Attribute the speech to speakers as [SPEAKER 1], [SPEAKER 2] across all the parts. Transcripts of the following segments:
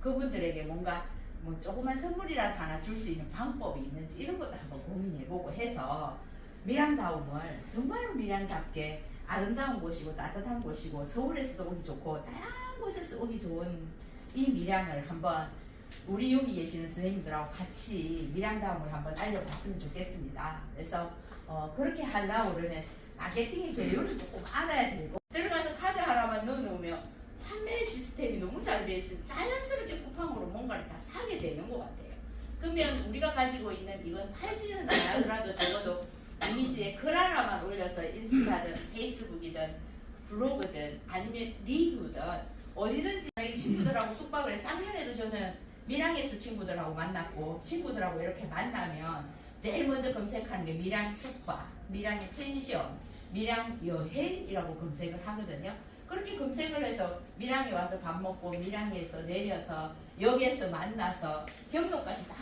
[SPEAKER 1] 그분들에게 뭔가 뭐 조그만 선물이라도 하나 줄 수 있는 방법이 있는지 이런 것도 한번 고민해보고 해서 밀양다움을 정말 밀양답게 아름다운 곳이고 따뜻한 곳이고 서울에서도 오기 좋고 다양한 곳에서 오기 좋은 이 밀양을 한번 우리 여기 계시는 선생님들하고 같이 밀양다움을 한번 알려봤으면 좋겠습니다. 그래서 어, 그렇게 하려고 그러면 마케팅의 개요를 조금 알아야 되고 들어가서 카드 하나만 넣어놓으면 판매 시스템이 너무 잘돼 있으면 자연스럽게 뭔가를 다 사게 되는 것 같아요. 그러면 우리가 가지고 있는 이건 팔지는 않아더라도 적어도 이미지에 글 하나만 올려서 인스타든 페이스북이든 블로그든 아니면 리뷰든 어디든지 자기 친구들하고 숙박을 해. 작년에도 저는 밀양에서 친구들하고 만났고 친구들하고 이렇게 만나면 제일 먼저 검색하는 게 밀양 숙박, 밀양의 펜션, 밀양 여행이라고 검색을 하거든요. 그렇게 검색을 해서 밀양에 와서 밥 먹고 밀양에서 내려서 역에서 만나서 경로까지 다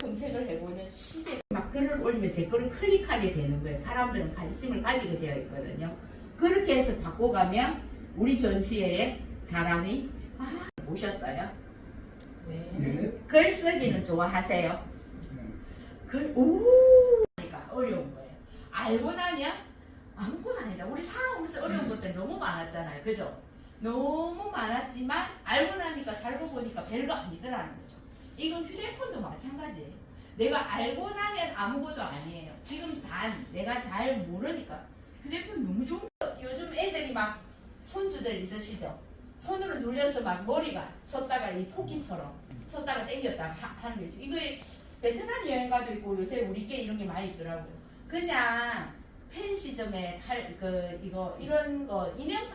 [SPEAKER 1] 검색을 해보는 시대 막 글을 올리면 제 거를 클릭하게 되는 거예요. 사람들은 관심을 가지게 되어 있거든요. 그렇게 해서 바꿔가면 우리 전시회에 사람이 아, 오셨어요.
[SPEAKER 2] 네.
[SPEAKER 1] 글 쓰기는 좋아하세요? 글, 오! 그러니까 어려운 거예요. 알고 나면 아무것도 아니다. 우리 살 아오면서 어려운 것들 너무 많았잖아요. 그죠? 너무 많았지만 알고 나니까 살고 보니까 별거 아니더라는 거죠. 이건 휴대폰도 마찬가지예요. 내가 알고 나면 아무것도 아니에요. 지금 단 내가 잘 모르니까 휴대폰 너무 좋은 거. 요즘 애들이 막 손주들 있으시죠? 손으로 눌려서 막 머리가 섰다가 이 토끼처럼 섰다가 당겼다가 하, 는게 있어요. 이거 베트남 여행 가도 있고 요새 우리께 이런 게 많이 있더라고요. 그냥 펜 시점에 할 그 이거 이런 거 인형